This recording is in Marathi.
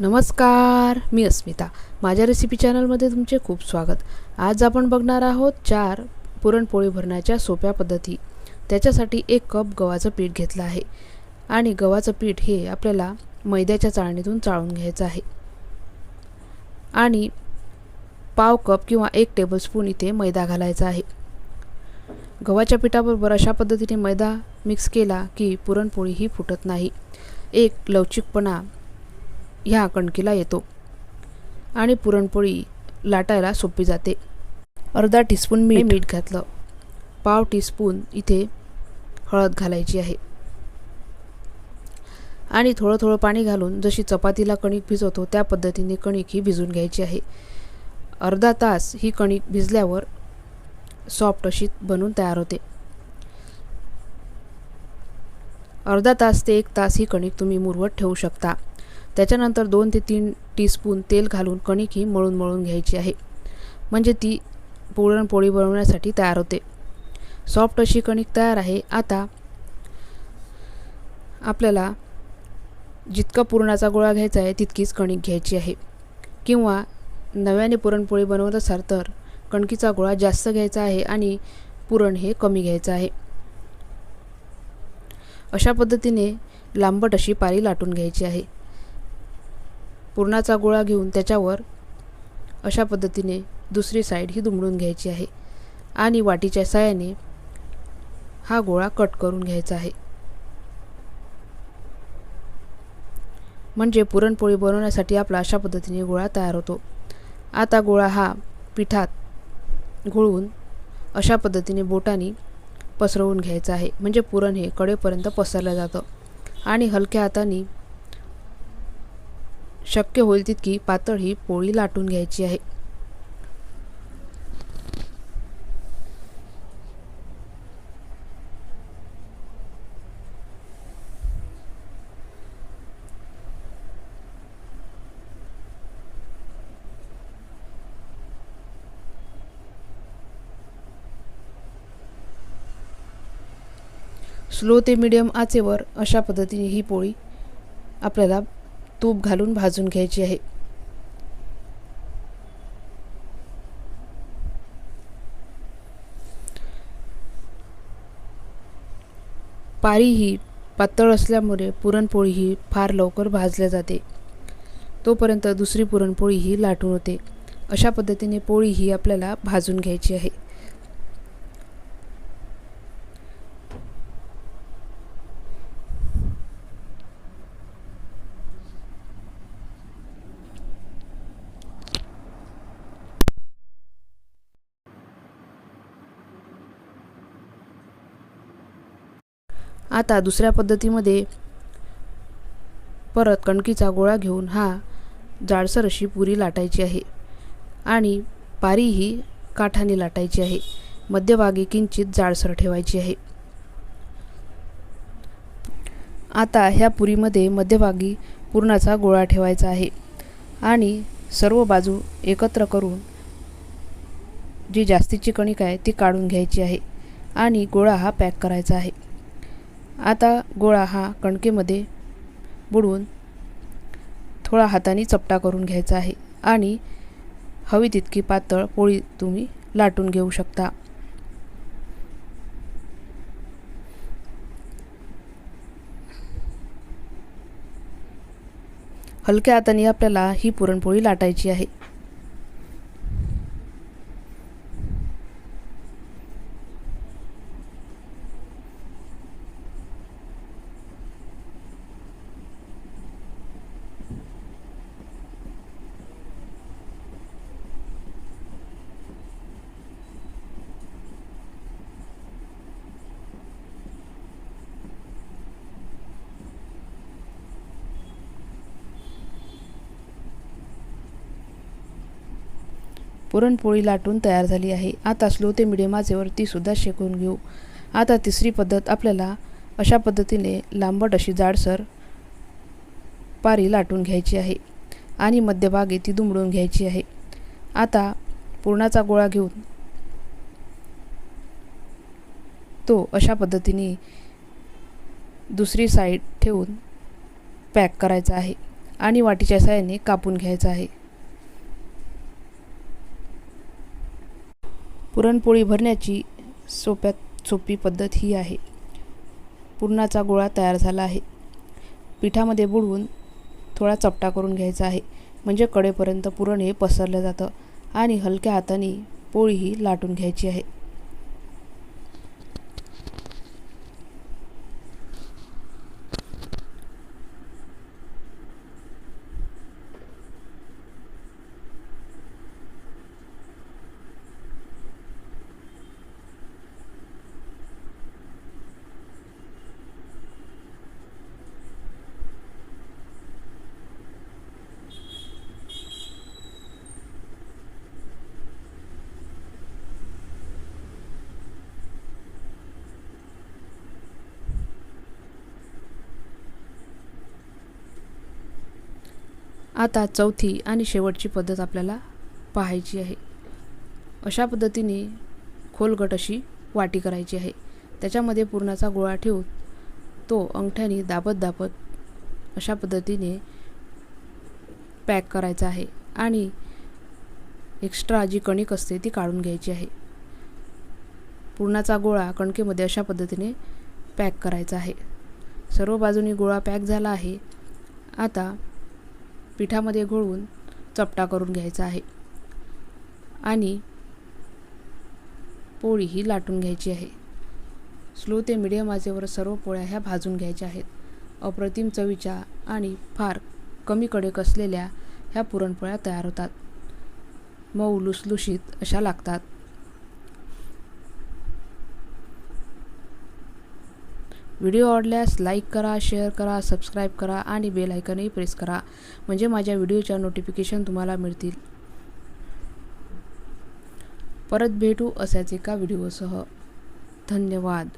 नमस्कार मी अस्मिता. माझ्या रेसिपी चॅनलमध्ये तुमचे खूप स्वागत. आज आपण बघणार आहोत चार पुरणपोळी भरण्याच्या सोप्या पद्धती. त्याच्यासाठी एक कप गव्हाचं पीठ घेतलं आहे. आणि गव्हाचं पीठ हे आपल्याला मैद्याच्या चाळणीतून चाळून घ्यायचं आहे. आणि पाव कप किंवा एक टेबलस्पून इथे मैदा घालायचा आहे. गव्हाच्या पिठाबरोबर अशा पद्धतीने मैदा मिक्स केला की पुरणपोळी ही फुटत नाही. एक लवचिकपणा ह्या कणकीला येतो आणि पुरणपोळी लाटायला सोपी जाते. अर्धा टीस्पून मीठ. मीठ घातलं. पाव टीस्पून इथे हळद घालायची आहे. आणि थोडं थोडं पाणी घालून जशी चपातीला कणिक भिजवतो त्या पद्धतीने कणिक ही भिजून घ्यायची आहे. अर्धा तास ही कणिक भिजल्यावर सॉफ्ट अशी बनून तयार होते. अर्धा तास ते एक तास ही कणिक तुम्ही मुरवत ठेवू शकता. त्याच्यानंतर दोन ते तीन टीस्पून तेल घालून कणिक ही मळून मळून घ्यायची आहे. म्हणजे ती पुरणपोळी बनवण्यासाठी तयार होते. सॉफ्ट अशी कणिक तयार आहे. आता आपल्याला जितका पुरणाचा गोळा घ्यायचा आहे तितकीच कणिक घ्यायची आहे. किंवा नव्याने पुरणपोळी बनवत असाल तर कणकीचा गोळा जास्त घ्यायचा आहे आणि पुरण हे कमी घ्यायचं आहे. अशा पद्धतीने लांबट अशी पारी लाटून घ्यायची आहे. पुरणाचा गोळा घेऊन त्याच्यावर अशा पद्धतीने दुसरी साईड ही दुमडून घ्यायची आहे. आणि वाटीच्या साह्याने हा गोळा कट करून घ्यायचा आहे. म्हणजे पुरणपोळी बनवण्यासाठी आपला अशा पद्धतीने गोळा तयार होतो. आता गोळा हा पिठात घुळून अशा पद्धतीने बोटाने पसरवून घ्यायचा आहे. म्हणजे पुरण हे कडेपर्यंत पसरलं जातं. आणि हलक्या हाताने शक्य होईल तितकी पातळ ही पोळी लाटून घ्यायची आहे. स्लो ते मिडियम आचेवर अशा पद्धतीने ही पोळी आपल्याला तूप घालून भाजून घ्यायची आहे. पारी ही पातळ असल्यामुळे पुरणपोळी ही फार लवकर भाजल्या जाते. तोपर्यंत दुसरी पुरणपोळी ही लाटून होते. अशा पद्धतीने पोळी ही आपल्याला भाजून घ्यायची आहे. आता दुसऱ्या पद्धतीमध्ये परत कणकीचा गोळा घेऊन हा जाडसर अशी पुरी लाटायची आहे. आणि पारी ही काठाने लाटायची आहे. मध्यभागी किंचित जाडसर ठेवायची आहे. आता ह्या पुरीमध्ये मध्यभागी पुरणाचा गोळा ठेवायचा आहे. आणि सर्व बाजू एकत्र करून जी जास्तीची कणिक आहे ती काढून घ्यायची आहे. आणि गोळा हा पॅक करायचा आहे. आता गोळा हा कणकेमध्ये बुडवून थोडा हाताने चपटा करून घ्यायचा आहे आणि हवी तितकी पातळ पोळी तुम्ही लाटून घेऊ शकता. हलक्या हाताने आपल्याला ही पुरणपोळी लाटायची आहे. पुरणपोळी लाटून तयार झाली आहे. आता स्लो ते मिडियम आचेवर तीसुद्धा शेकून घेऊ. आता तिसरी पद्धत आपल्याला अशा पद्धतीने लांबट अशी जाडसर पारी लाटून घ्यायची आहे आणि मध्यभागी ती दुमडून घ्यायची आहे. आता पुरणाचा गोळा घेऊन तो अशा पद्धतीने दुसरी साईड ठेवून पॅक करायचा आहे आणि वाटीच्या साह्याने कापून घ्यायचा आहे. पुरणपोळी भरण्याची सोप्यात सोपी पद्धत ही आहे. पुरणाचा गोळा तयार झाला आहे. पिठामध्ये बुडवून थोडा चपटा करून घ्यायचा आहे. म्हणजे कडेपर्यंत पुरण हे पसरलं जातं आणि हलक्या हाताने पोळी ही लाटून घ्यायची आहे. आता चौथी आणि शेवटची पद्धत आपल्याला पाहायची आहे. अशा पद्धतीने खोलगट अशी वाटी करायची आहे. त्याच्यामध्ये पुरणाचा गोळा ठेवून तो अंगठ्याने दाबत दाबत अशा पद्धतीने पॅक करायचा आहे आणि एक्स्ट्रा जी कणिक असते ती काढून घ्यायची आहे. पुरणाचा गोळा कणकेमध्ये अशा पद्धतीने पॅक करायचा आहे. सर्व बाजूनी गोळा पॅक झाला आहे. आता पिठामध्ये घोळवून चपटा करून घ्यायचा आहे. आणि पोळी ही लाटून घ्यायची आहे. स्लो ते मिडियम आचेवर सर्व पोळ्या ह्या भाजून घ्यायच्या आहेत. अप्रतिम चवीच्या आणि फार कमी कडक असलेल्या ह्या पुरणपोळ्या तयार होतात. मऊ लुसलुशीत अशा लागतात. व्हिडिओ आवडल्यास लाईक करा शेअर करा सबस्क्राईब करा आणि बेल आयकनही प्रेस करा. म्हणजे माझ्या व्हिडिओच्या नोटिफिकेशन तुम्हाला मिळतील. परत भेटू असाच एका व्हिडिओसह. धन्यवाद.